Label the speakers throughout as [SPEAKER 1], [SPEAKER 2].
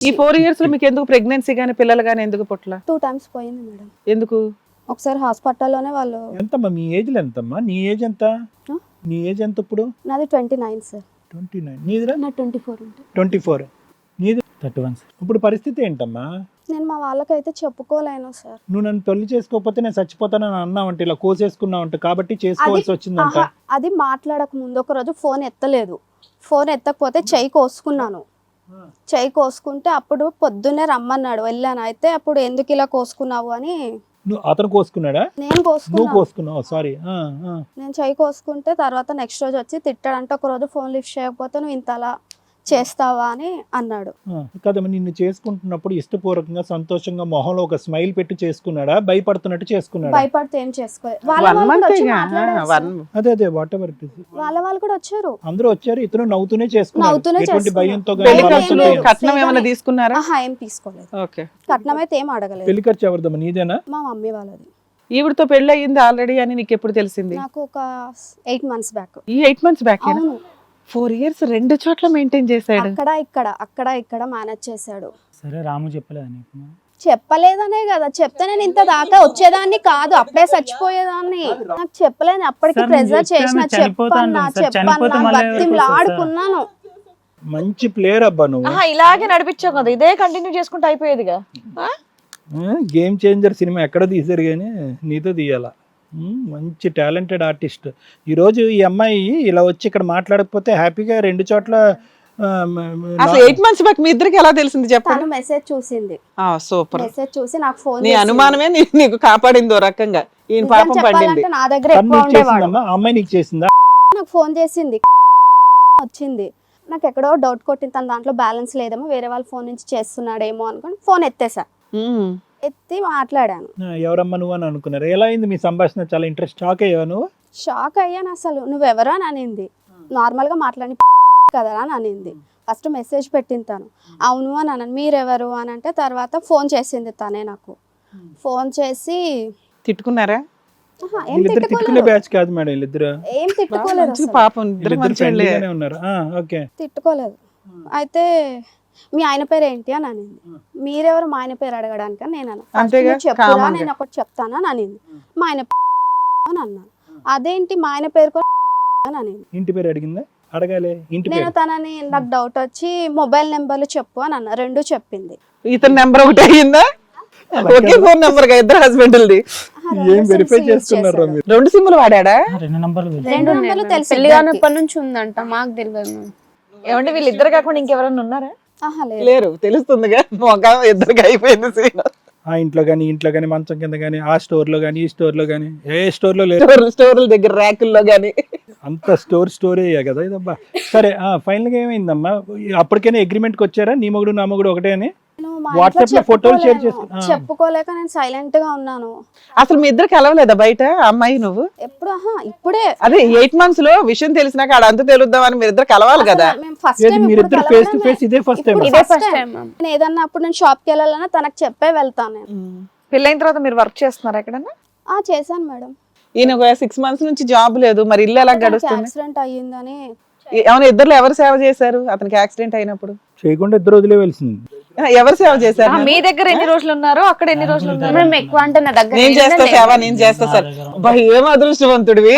[SPEAKER 1] ఈ ఫోర్ ఇయర్స్లో మీకు ఎందుకు ప్రెగ్నెన్సీ గానీ పిల్లలు గానీ ఎందుకు పుట్ల
[SPEAKER 2] టూ టైమ్స్ పోయింది మేడం.
[SPEAKER 1] ఎందుకు?
[SPEAKER 2] ఒకసారి హాస్పిటల్లోనే వాళ్ళు
[SPEAKER 3] ఎంతమ్మా? మీ ఏజ్లో ఎంతమ్మా? నీ ఏజ్ ఎంత? నీ ఏజ్ ఎంత ఇప్పుడు?
[SPEAKER 2] నాది twenty nine sir
[SPEAKER 3] twenty nine నీదిరా?
[SPEAKER 2] నా ట్వంటీ ఫోర్ ఉంటుంది
[SPEAKER 3] ట్వంటీ ఫోర్ నీది?
[SPEAKER 4] థర్టీ వన్
[SPEAKER 3] ఇప్పుడు పరిస్థితి ఏంటమ్మా?
[SPEAKER 2] నేను మా వాళ్ళకైతే చెప్పుకోలేను సార్
[SPEAKER 3] నువ్వు నన్ను పెళ్ళి చేసుకోకపోతే నేను చచ్చిపోతానని అన్నావంటే ఇలా కోసేసుకున్నావంటే కాబట్టి చేసుకోవాల్సి వచ్చిందంట.
[SPEAKER 2] అది మాట్లాడక ముందు ఒక రోజు ఫోన్ ఎత్తలేదు. ఫోన్ ఎత్తకపోతే చెయ్యి కోసుకున్నాను. చెయ్యి కోసుకుంటే అప్పుడు పొద్దున్నే రమ్మన్నాడు. వెళ్ళాను. అయితే అప్పుడు ఎందుకు ఇలా కోసుకున్నావు అని
[SPEAKER 3] నువ్వు అతను కోసుకున్నాడా?
[SPEAKER 2] నేను
[SPEAKER 3] నువ్వు
[SPEAKER 2] కోసుకున్నాను
[SPEAKER 3] కోసుకున్నావు సారీ
[SPEAKER 2] నేను చెయ్యి కోసుకుంటే తర్వాత నెక్స్ట్ రోజు వచ్చి తిట్టాడంటే. ఒక రోజు ఫోన్ లిఫ్ట్ చేయకపోతే నువ్వు ఇంత అలా చేస్తావా అని అన్నాడు.
[SPEAKER 3] కదమ్మా నిన్ను చేసుకుంటున్నప్పుడు ఇష్టపూర్వకంగా సంతోషంగా మొహంలో ఒక స్మైల్ పెట్టి చేసుకున్నాడా? భయపడుతున్నట్టు చేసుకున్నాడా?
[SPEAKER 2] భయపడితే ఏం చేసుకోలేదు.
[SPEAKER 3] అదే అదే వాట్ ఎవర్
[SPEAKER 2] వాళ్ళ వాళ్ళు కూడా వచ్చారు.
[SPEAKER 3] అందరూ వచ్చారు ఇతను నవ్వుతూనే చేసుకున్నాడు.
[SPEAKER 2] నవ్వుతూనే
[SPEAKER 3] ఎటువంటి
[SPEAKER 2] చేసుకున్నాడు.
[SPEAKER 3] భయంతో.
[SPEAKER 1] కట్నం ఏమైనా. తీసుకున్నారా?
[SPEAKER 2] ఏం తీసుకోలేదు.
[SPEAKER 1] ఓకే.
[SPEAKER 2] కట్నం అయితే ఏం అడగలేదు.
[SPEAKER 3] పెళ్ళి ఖర్చు ఎవరిదమ్మా? నీదేనా?
[SPEAKER 2] మా మమ్మీ వాళ్ళది.
[SPEAKER 1] ఈవిడతో పెళ్ళి అయ్యింది ఆల్రెడీ అని నీకు ఎప్పుడు తెలిసింది?
[SPEAKER 2] నాకు ఒక ఎయిట్ మంత్స్ బ్యాక్
[SPEAKER 1] ఈ eight months back four years రెండు చోట్ల మెయింటైన్ చేశాడు.
[SPEAKER 2] అక్కడ ఇక్కడ అక్కడ ఇక్కడ మేనేజ్ చేశాడు.
[SPEAKER 4] సరే రాము చెప్పలేదు నీకు?
[SPEAKER 2] చెప్పలేదనే కదా. చెప్తే నేను ఇంత దాకా వచ్చేదాన్ని కాదు. అప్పుడే చచ్చిపోయేదాన్ని. నాకు చెప్పలేను. అప్పటికి ప్రెజర్
[SPEAKER 4] చెప్పాను,
[SPEAKER 2] చేసిన చెప్పన్నా చెప్పన్నా
[SPEAKER 4] ఎవరికి
[SPEAKER 2] బతిమలాడుకున్నాను
[SPEAKER 3] మంచి ప్లేయర్ అబ్బా నువ్వు.
[SPEAKER 5] ఇలాగే నడిపించావు కదా. ఇదే కంటిన్యూ చేసుకుంటే అయిపోయేదిగా. ఆ?
[SPEAKER 3] గేమ్ చేంజర్ సినిమా ఎక్కడ తీశారు కానీ నీతో తీయాల? మంచి టాలెంటెడ్ ఆర్టిస్ట్. ఈరోజు ఈ అమ్మాయి ఇలా వచ్చి ఇక్కడ మాట్లాడకపోతే హ్యాపీగా రెండు చోట్ల
[SPEAKER 1] అసలు ఎయిట్ మంత్స్ బ్యాక్ మీ ఇద్దరికి ఎలా తెలిసింది
[SPEAKER 2] తను
[SPEAKER 1] చెప్పండి
[SPEAKER 2] మెసేజ్ చూసింది
[SPEAKER 1] సూపర్.
[SPEAKER 2] మెసేజ్ చూసి నాకు ఫోన్
[SPEAKER 1] నీ అనుమానమే నీకు కాపాడింది ఓ రకంగా. ఈయన పాపం పండింది.
[SPEAKER 2] నా దగ్గర
[SPEAKER 3] అమ్మాయి నీకు చేసిందా?
[SPEAKER 2] నాకు ఫోన్ చేసింది. వచ్చింది. నాకు ఎక్కడో డౌట్ కొట్టింది. తన దాంట్లో బ్యాలెన్స్ లేదేమో వేరే వాళ్ళ ఫోన్ నుంచి చేస్తున్నాడేమో అనుకుని ఫోన్ ఎత్తేసా. ఎత్తి మాట్లాడాను.
[SPEAKER 3] ఎవరమ్మా నువ్వు అని అనుకున్నారు. ఎలా అయింది మీ సంభాషణ? చాలా ఇంట్రెస్ట్ షాక్ అయ్యావా నువ్వు?
[SPEAKER 2] షాక్ అయ్యాను అసలు. నువ్వెవరా అని అనింది. నార్మల్గా మాట్లాడి కదా అని అనింది. ఫస్ట్ మెసేజ్ పెట్టింది తను. అవును అని అన్నాను. మీరెవరు? అని అంటే తర్వాత ఫోన్ చేసింది తనే నాకు. ఫోన్ చేసి
[SPEAKER 1] తిట్టుకున్నారా?
[SPEAKER 2] ఆహా, ఏం
[SPEAKER 3] వీళ్ళిద్దరు తిట్టుకునే
[SPEAKER 2] తిట్టుకోలేదు
[SPEAKER 3] బ్యాచ్ కాదు మేడం వీళ్ళిద్దరు.
[SPEAKER 2] ఏం తిట్టుకోలేదు
[SPEAKER 1] మంచి
[SPEAKER 2] అసలు.
[SPEAKER 1] పాపం ఇద్దరు
[SPEAKER 3] వీళ్ళిద్దరు
[SPEAKER 1] మంచి
[SPEAKER 3] ఫ్రెండ్లీగానే ఉన్నారు. ఆ, ఓకే.
[SPEAKER 2] తిట్టుకోలేదు. అయితే మీ ఆయన పేరు ఏంటి అని అనింది. మీరెవరు? మా ఆయన పేరు అడగడానికి అని నేను అన్నా. First
[SPEAKER 1] అంతేగా,
[SPEAKER 2] నువ్వు చెప్పురా
[SPEAKER 1] common గా.
[SPEAKER 2] నేను ఒకటి చెప్తాను అని అనింది. మా ఆయన అని అన్నాను అదేంటి? మా ఆయన పేరు కూడా అని అనింది.
[SPEAKER 3] ఇంటి పేరు అడిగిందా? అడగాలి. ఇంటి
[SPEAKER 2] నేను తనని నాకు డౌట్ వచ్చి మొబైల్ నెంబర్లు చెప్పు అని అన్న. రెండు చెప్పింది.
[SPEAKER 1] ఇతని నెంబర్ ఒకటి అయ్యిందా? ఒకే ఫోన్ నెంబర్గా ఇద్దరు హస్బెండ్లది.
[SPEAKER 3] ఏం వెరిఫై చేసుకున్నారా. మీరు?
[SPEAKER 1] రెండు సిమ్ములు వాడాడా?
[SPEAKER 4] రెండు నంబర్లు తెలుసు.
[SPEAKER 2] రెండు నెంబర్లు తెలుసు పెళ్ళి.
[SPEAKER 6] కానప్పటి నుంచి ఉందంట మాకు తెలియదు.
[SPEAKER 5] ఏమంటే వీళ్ళిద్దరు కాకుండా ఇంకెవరన్నా ఉన్నారా?
[SPEAKER 1] లేరు తెలుస్తుందిగా. ఒక ఇద్దరికి అయిపోయింది సీన్.
[SPEAKER 3] ఆ ఇంట్లో కానీ ఇంట్లో కానీ మంచం కింద కానీ ఆ స్టోర్లో కానీ ఈ స్టోర్లో కానీ ఏ స్టోర్లో లేదు
[SPEAKER 1] స్టోర్ల స్టోర్ల దగ్గర ర్యాకుల్లో గానీ.
[SPEAKER 3] అంత స్టోర్ స్టోరే కదా ఇదబ్బా. సరే ఫైనల్గా ఏమైందమ్మా? అప్పటికైనా అగ్రిమెంట్కి వచ్చారా? నీ మొగుడు నా మొగుడు ఒకటే అని? లో ఫోటోలు.
[SPEAKER 2] చెప్పుకోలేక నేను సైలెంట్గా ఉన్నాను.
[SPEAKER 1] అసలు మీ ఇద్దరు కలవలేదా బయట? అమ్మాయి నువ్వు?
[SPEAKER 2] ఎప్పుడు? ఆహా ఇప్పుడే.
[SPEAKER 1] అదే ఎయిట్ మంత్స్లో విషయం తెలిసినాక ఆడ అంత తెలుద్దామని మీరు ఇద్దరు కలవాలి కదా.
[SPEAKER 2] అసలు మేము ఫస్ట్
[SPEAKER 3] ఏది
[SPEAKER 2] టైం
[SPEAKER 3] మీరిద్దరు ఫేస్ టు ఫేస్ ఇదే ఫస్ట్ టైం
[SPEAKER 6] ఇదే ఫస్ట్. టైం
[SPEAKER 2] నేను ఏదన్నా అప్పుడు నేను షాప్కి వెళ్ళాలన్నా తనకు చెప్పే వెళ్తాను నేను.
[SPEAKER 5] పెళ్ళైన తర్వాత మీరు వర్క్ చేస్తున్నారా ఎక్కడన్నా?
[SPEAKER 2] ఆ చేశాను మేడం.
[SPEAKER 1] ఈయన ఒక సిక్స్ మంత్స్ నుంచి జాబ్ లేదు. మరి ఇల్లు ఎలా గడుస్తుంది?
[SPEAKER 2] యాక్సిడెంట్ అయ్యిందని
[SPEAKER 1] ఏమైనా ఇద్దరు ఎవరు సేవ చేశారు? అతనికి యాక్సిడెంట్ అయినప్పుడు?
[SPEAKER 3] చేయకుండా ఇద్దరు వదిలేవలసింది.
[SPEAKER 1] ఆ, ఎవరు సేవ చేశారు?
[SPEAKER 5] మీ దగ్గర ఎన్ని రోజులు ఉన్నారో అక్కడ ఎన్ని రోజులు ఉన్నారు
[SPEAKER 6] మేము ఎక్కువ అంటే నా దగ్గర
[SPEAKER 1] నేను చేస్తా సేవ నేను చేస్తా సార్. అబ్బా, ఏం అదృష్టవంతుడివి.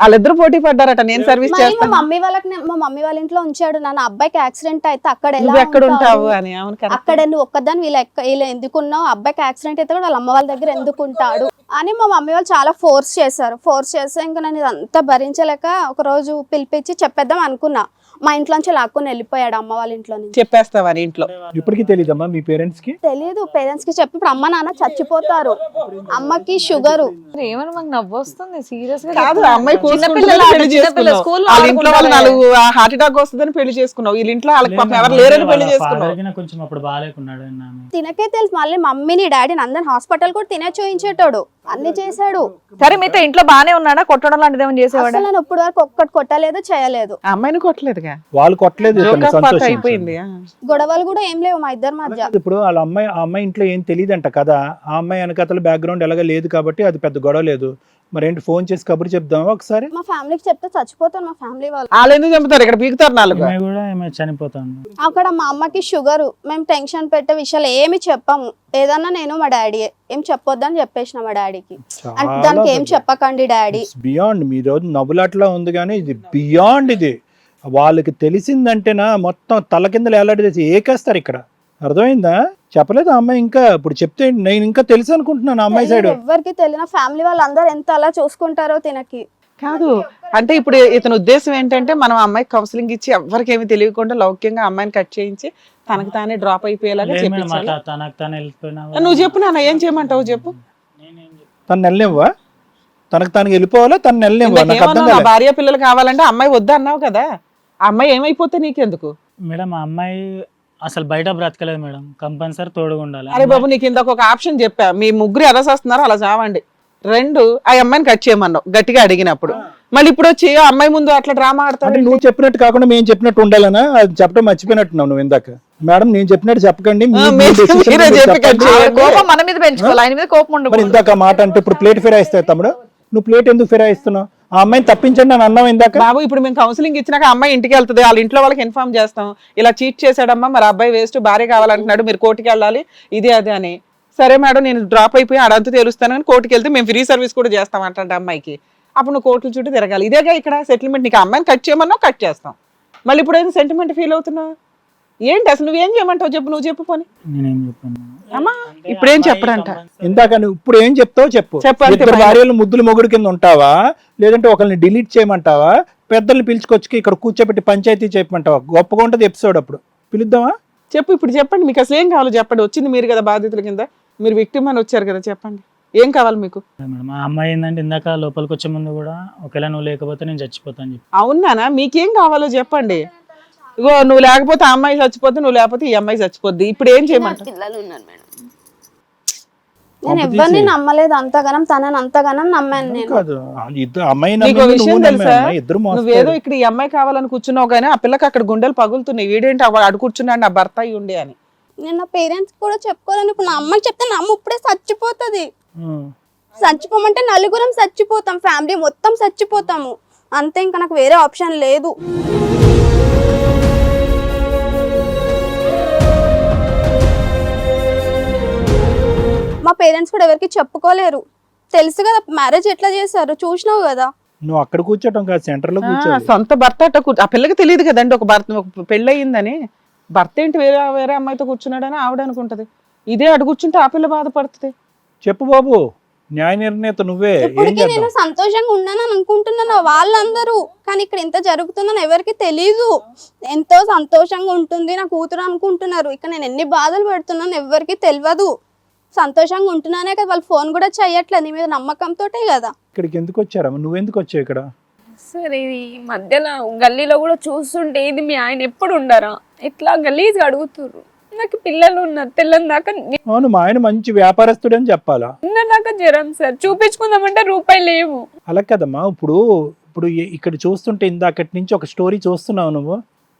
[SPEAKER 1] వాళ్ళిద్దరు పోటీ పడ్డారట నేను సర్వీస్ చేస్తాను.
[SPEAKER 2] మమ్మీ వాళ్ళకి మా మమ్మీ వాళ్ళ ఇంట్లో ఉంచాడు నన్ను. అబ్బాయికి యాక్సిడెంట్ అయితే అక్కడ
[SPEAKER 1] నువ్వు ఎక్కడ ఉంటావు? అని అవును
[SPEAKER 2] అక్కడ నువ్వు ఒక్కదాని వీళ్ళ వీళ్ళు ఎందుకు ఉన్నావు? అబ్బాయికి యాక్సిడెంట్ అయితే కూడా వాళ్ళ అమ్మ వాళ్ళ దగ్గర ఎందుకు ఉంటాడు? అని మా మమ్మీ వాళ్ళు చాలా ఫోర్స్ చేశారు. ఫోర్స్ చేస్తే ఇంకా నేను ఇదంతా భరించలేక ఒక రోజు పిలిపించి చెప్పేద్దాం అనుకున్నా. మా ఇంట్లోంచి లాక్కుని వెళ్ళిపోయాడు అమ్మ వాళ్ళ ఇంట్లో నుంచి.
[SPEAKER 1] చెప్పేస్తావా నీ ఇంట్లో?
[SPEAKER 3] ఇప్పటికీ తెలీదమ్మా మీ పేరెంట్స్కి
[SPEAKER 2] తెలియదు పేరెంట్స్కి చెప్పి. ఇప్పుడు అమ్మ నాన్న చచ్చిపోతారు. అమ్మకి షుగరు
[SPEAKER 5] మరి ఏమన్నా మాకు నవ్వు వస్తుంది సీరియస్గా
[SPEAKER 1] కాదు ఆ అమ్మాయి
[SPEAKER 5] చిన్నపిల్లలు
[SPEAKER 1] కూర్చుంటుందని
[SPEAKER 5] ఆట,
[SPEAKER 1] పెళ్ళి
[SPEAKER 5] చిన్నపిల్లలు
[SPEAKER 1] చేసుకున్నావు
[SPEAKER 5] స్కూల్లో
[SPEAKER 1] వాళ్ళ ఇంట్లో వాళ్ళు
[SPEAKER 5] ఆడుకుంటారే.
[SPEAKER 1] నాలుగు హార్ట్ అటాక్ వస్తుందని పెళ్ళి చేసుకున్నావు. వీళ్ళ ఇంట్లో వాళ్ళకి పాపం ఎవరు లేరని పెళ్ళి చేసుకున్నావు.
[SPEAKER 4] కొంచెం అప్పుడు బాగాలేకున్నాడు.
[SPEAKER 2] తినకే తెలుసు మళ్ళీ మమ్మీని డాడీని అందరిని హాస్పిటల్ కూడా తినే చూయించేటోడు. అన్ని చేశాడు.
[SPEAKER 5] సరే మీతో ఇంట్లో బానే ఉన్నాడా? కొట్టడం లాంటిది ఏమైనా చేసేవాడా?
[SPEAKER 2] అసలు నేను ఇప్పుడు వరకు ఒక్కటి కొట్టలేదు చేయలేదు.
[SPEAKER 1] ఆ అమ్మాయిని కొట్టలేదు
[SPEAKER 3] వాళ్ళు కొట్టలేదు.
[SPEAKER 1] అయిపోయింది.
[SPEAKER 2] గొడవలు కూడా ఏం లేవు మా ఇద్దరి మధ్య.
[SPEAKER 3] ఇప్పుడు వాళ్ళ అమ్మాయి ఆ అమ్మాయి ఇంట్లో ఏం తెలియదంట కదా. ఆ అమ్మాయి వెనకతల బ్యాక్గ్రౌండ్ ఎలాగ లేదు కాబట్టి అది పెద్ద గొడవ లేదు. మరేంటి ఫోన్ చేసి కబురు చెప్దామా ఒకసారి?
[SPEAKER 2] మా ఫ్యామిలీకి చెప్తే చచ్చిపోతాను మా ఫ్యామిలీ వాళ్ళు.
[SPEAKER 1] వాళ్ళు ఎందుకు చంపుతారు? ఇక్కడ పీకుతారు నాలుగు.
[SPEAKER 4] కూడా ఏమో చనిపోతాను
[SPEAKER 2] అక్కడ మా అమ్మకి షుగర్ మేము టెన్షన్ పెట్టే విషయాలు ఏమి చెప్పము. ఏదన్నా నేను మా డాడీ ఏం చెప్పొద్దని చెప్పేసిన మా డాడీకి అంటే దానికి ఏం చెప్పకండి డాడీ
[SPEAKER 3] బియాండ్ మీ రోజు నవ్వులాట్లో ఉంది కానీ ఇది బియాండ్ ఇది. వాళ్ళకి తెలిసిందంటేనా మొత్తం తల కిందలు ఎలాంటి ఏకేస్తారు ఇక్కడ. అర్థమైందా? చెప్పలేదు అమ్మాయి ఇంకా. ఇప్పుడు చెప్తే నేను ఇంకా తెలుసు అనుకుంటున్నాను అమ్మాయి సైడ్.
[SPEAKER 2] ఎవరికి తెలియన ఫ్యామిలీ వాళ్ళందరూ ఎంత అలా చూసుకుంటారో తినకి.
[SPEAKER 1] కాదు. అంటే ఇప్పుడు ఇతని ఉద్దేశం ఏంటంటే మనం ఆ అమ్మాయికి కౌన్సిలింగ్ ఇచ్చి ఎవరికి ఏమి తెలియకుండా లౌక్యంగా అమ్మాయిని కట్ చేయించి తనకు తానే డ్రాప్ అయిపోయేలాగా చెప్పించాలి. నువ్వు చెప్పు నాన్న ఏం చేయమంటావు చెప్పు.
[SPEAKER 3] తను నెలనివ్వా? తనకు తనకి వెళ్ళిపోవాలా? తను నెలనివ్వా?
[SPEAKER 1] భార్య పిల్లలు కావాలంటే అమ్మాయి వద్దు అన్నావు కదా. ఆ అమ్మాయి ఏమైపోతే నీకెందుకు?
[SPEAKER 4] మేడం ఆ అమ్మాయి అసలు బయట బ్రతకలేదు మేడం. కంపల్సరీ తోడుగా ఉండాలి.
[SPEAKER 1] అరే బాబు నీకు ఇందాక ఒక ఆప్షన్ చెప్పా. మీ ముగ్గురు ఎలా చేస్తున్నారో అలా చావండి. రెండు ఆ అమ్మాయిని కట్ చేయమన్నావు గట్టిగా అడిగినప్పుడు. మళ్ళీ ఇప్పుడు వచ్చి ఆ అమ్మాయి ముందు అట్లా డ్రామా
[SPEAKER 3] అంటే
[SPEAKER 1] ఆడతాడు
[SPEAKER 3] నువ్వు చెప్పినట్టు కాకుండా మేము చెప్పినట్టు ఉండాలనా? అది చెప్పడం మర్చిపోయినట్టున్నావు నువ్వు ఇందాక. మేడం నేను చెప్పినట్టు చెప్పకండి. మీ-
[SPEAKER 1] ఆ,
[SPEAKER 3] మీ
[SPEAKER 1] మీరు-
[SPEAKER 3] decision
[SPEAKER 1] మీరే
[SPEAKER 3] మీరు
[SPEAKER 1] చెప్పి
[SPEAKER 3] చెప్పండి.
[SPEAKER 1] కట్
[SPEAKER 5] ఆవిడ
[SPEAKER 1] చేయండి.
[SPEAKER 5] కోపం మన మీద పెంచుకోవాలి. ఆయన మీద కోపం
[SPEAKER 3] మరి
[SPEAKER 5] ఉండకూడదు.
[SPEAKER 3] ఇందాక మాట అంటే ఇప్పుడు ప్లేట్ ఫిరాయిస్తాయి తమ్ముడు. నువ్వు ప్లేట్ ఎందుకు ఫిరాయిస్తున్నావు? ఆ అమ్మాయిని తప్పించండి అని అన్నం ఇందాక.
[SPEAKER 1] బాబు ఇప్పుడు మేము కౌన్సిలింగ్ ఇచ్చినాక అమ్మాయి ఇంటికి వెళ్తుంది వాళ్ళ ఇంట్లో వాళ్ళకి ఇన్ఫార్మ్ చేస్తాం. ఇలా చీట్ చేశాడమ్మా మరి అబ్బాయి వేస్ట్ భార్య కావాలంటున్నాడు మీరు కోర్టుకి వెళ్ళాలి ఇది అది అని. సరే మేడం నేను డ్రాప్ అయిపోయి అడంతా తెలుస్తాను అని కోర్టుకి వెళ్తే మేము ఫ్రీ సర్వీస్ కూడా చేస్తాం అంటే అమ్మాయికి. అప్పుడు నువ్వు కోర్టుల చుట్టూ తిరగాలి. ఇదేగా ఇక్కడ సెటిల్మెంట్ నీకు అమ్మాయిని కట్ చేయమన్నా కట్ చేస్తాం. మళ్ళీ ఇప్పుడు ఏదైనా సెంటిమెంట్ ఫీల్ అవుతున్నావు? ఏంటి అసలు నువ్వేం చేయమంటావు? చెప్పు నువ్వు చెప్పు పోని.
[SPEAKER 4] నేనేం చెప్పాను.
[SPEAKER 1] అమ్మా. ఇప్పుడు ఏం చెప్పడంట
[SPEAKER 3] ఇందాక నువ్వు ఇప్పుడు ఏం చెప్తావు చెప్పు.
[SPEAKER 1] చెప్పు అంతే
[SPEAKER 3] ఇద్దరు. భార్యలు ముద్దులు మొగుడు కింద ఉంటావా? లేదంటే ఒకరిని డిలీట్ చేయమంటావా? పెద్దల్ని పిలుచుకొచ్చి ఇక్కడ కూర్చోబెట్టి పంచాయతీ చేయమంటావా? గొప్పగా ఉంటుంది ఎపిసోడ్ అప్పుడు. పిలుద్దామా?
[SPEAKER 1] చెప్పు ఇప్పుడు చెప్పండి. మీకు అసలు ఏం కావాలో చెప్పండి. వచ్చింది మీరు కదా బాధితుల కింద. మీరు విక్టిమ్ అని వచ్చారు కదా చెప్పండి. ఏం కావాలి మీకు?
[SPEAKER 4] మేడం ఆ అమ్మాయి ఏంటంటే ఇందాక లోపలికి వచ్చే ముందు కూడా ఒకవేళ నువ్వు లేకపోతే నేను చచ్చిపోతాను చెప్పి.
[SPEAKER 1] అవునానా మీకేం కావాలో చెప్పండి. ఇగో నువ్వు లేకపోతే ఆ అమ్మాయి చచ్చిపోద్ది నువ్వు లేకపోతే ఈ అమ్మాయి చచ్చిపోద్ది. ఇప్పుడు ఏం చేయమంటావు?
[SPEAKER 6] పిల్లలు ఉన్నారు మేడం.
[SPEAKER 2] నేను ఎవరిని నమ్మలేదు అంతగానం తనని అంతగానం నమ్మాను నేను.
[SPEAKER 3] కాదు ఆ ఇద్దరు అమ్మాయి
[SPEAKER 1] నీకు
[SPEAKER 3] నమ్మింది,
[SPEAKER 1] విషయం
[SPEAKER 3] నువ్వు
[SPEAKER 1] తెలుసా?
[SPEAKER 3] నమ్మావు. అమ్మాయి ఇద్దరు
[SPEAKER 1] నువ్వేదో
[SPEAKER 3] మోస్తారు
[SPEAKER 1] ఇక్కడ ఈ అమ్మాయి కావాలని కూర్చున్నావు కానీ ఆ పిల్లకి అక్కడ గుండెలు పగులుతున్నాయి. వీడేంటి అవ- అడు కూర్చున్నాడు నా భర్త అయి ఉండి అని.
[SPEAKER 2] నేను నా పేరెంట్స్ కూడా చెప్పుకోలేను. ఇప్పుడు నా అమ్మకి చెప్తే నా అమ్మ ఇప్పుడే చచ్చిపోతుంది.
[SPEAKER 3] ఉం.
[SPEAKER 2] చచ్చిపోమంటే నలుగురం చచ్చిపోతాం. ఫ్యామిలీ మొత్తం చచ్చిపోతాము. అంతే ఇంకా నాకు వేరే ఆప్షన్ లేదు. మా పేరెంట్స్ కూడా ఎవరికి చెప్పుకోలేరు. తెలుసు కదా మ్యారేజ్ ఎట్లా చేశారు? చూసినావు కదా?
[SPEAKER 3] నువ్వు అక్కడ కూర్చోటం కాదు సెంటర్లో
[SPEAKER 1] సొంత భర్త అట్ట కూర్చో ఆ పిల్లకి తెలియదు కదండి ఒక భర్త ఒక పెళ్ళి అయ్యిందని. భర్త ఏంటి వేరే వేరే అమ్మాయితో కూర్చున్నాడని ఆవిడ అనుకుంటది. ఇదే అడు కూర్చుంటే ఆ పిల్ల బాధపడుతుంది.
[SPEAKER 3] చెప్పు బాబు న్యాయ నిర్ణేత నువ్వే
[SPEAKER 2] ఇప్పటికీ నేను సంతోషంగా ఉన్నానని అనుకుంటున్నాను వాళ్ళందరూ. కానీ ఇక్కడ ఇంత జరుగుతుందని ఎవరికి తెలీదు. ఎంతో సంతోషంగా ఉంటుంది నా కూతురు అనుకుంటున్నారు. ఇక్కడ నేను ఎన్ని బాధలు పెడుతున్నాను ఎవరికి తెలియదు సంతోషంగా ఉంటున్నానే కదా వాళ్ళు ఫోన్ కూడా చెయ్యట్లేదు నీ మీద నమ్మకంతోటే కదా.
[SPEAKER 3] ఇక్కడికి ఎందుకు వచ్చారమ్మా నువ్వు ఎందుకు వచ్చావు ఇక్కడ?
[SPEAKER 6] సరే ఇది మధ్యలో గల్లీలో కూడా చూస్తుంటే ఇది మీ ఆయన ఎప్పుడు ఉండరా? ఇట్లా గలీజ్గా అడుగుతుర్రు. నాకు పిల్లలు ఉన్నారు తెల్లని దాకా
[SPEAKER 3] అవును మా ఆయన మంచి వ్యాపారస్తుడు అని చెప్పాలా?
[SPEAKER 6] నిన్న దాకా జ్వరం సార్. చూపించుకుందామంటే రూపాయి లేవు.
[SPEAKER 3] అలా కదమ్మా ఇప్పుడు ఇప్పుడు ఇక్కడ చూస్తుంటే ఇందాకటి నుంచి ఒక స్టోరీ చూస్తున్నావు నువ్వు.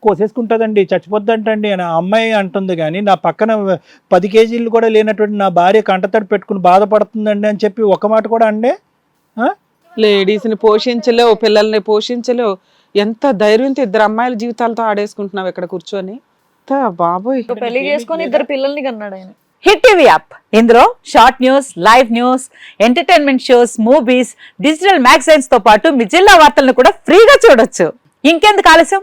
[SPEAKER 3] కోసేసుకుంటుందండి చచ్చిపోద్దంటండి అని అమ్మాయి అంటుంది. కానీ నా పక్కన పది కేజీలు కూడా లేనటువంటి నా భార్య కంటతడి పెట్టుకుని బాధపడుతుందండి అని చెప్పి ఒక మాట కూడా అండే?
[SPEAKER 1] లేడీస్ని పోషించలేవు పిల్లల్ని పోషించలేవు. ఎంత ధైర్యంతో ఇద్దరు అమ్మాయిల జీవితాలతో ఆడేసుకుంటున్నావు ఇక్కడ కూర్చొని. తా బాబోయ్.
[SPEAKER 5] పెళ్ళి చేసుకొని ఇద్దరు పిల్లల్ని కన్నాడు ఆయన.
[SPEAKER 7] Hit TV app. ఇందులో short news live news entertainment shows movies digital మ్యాగజైన్స్తో పాటు మీ జిల్లా వార్తలను కూడా ఫ్రీగా చూడొచ్చు. ఇంకెందుకు ఆలస్యం?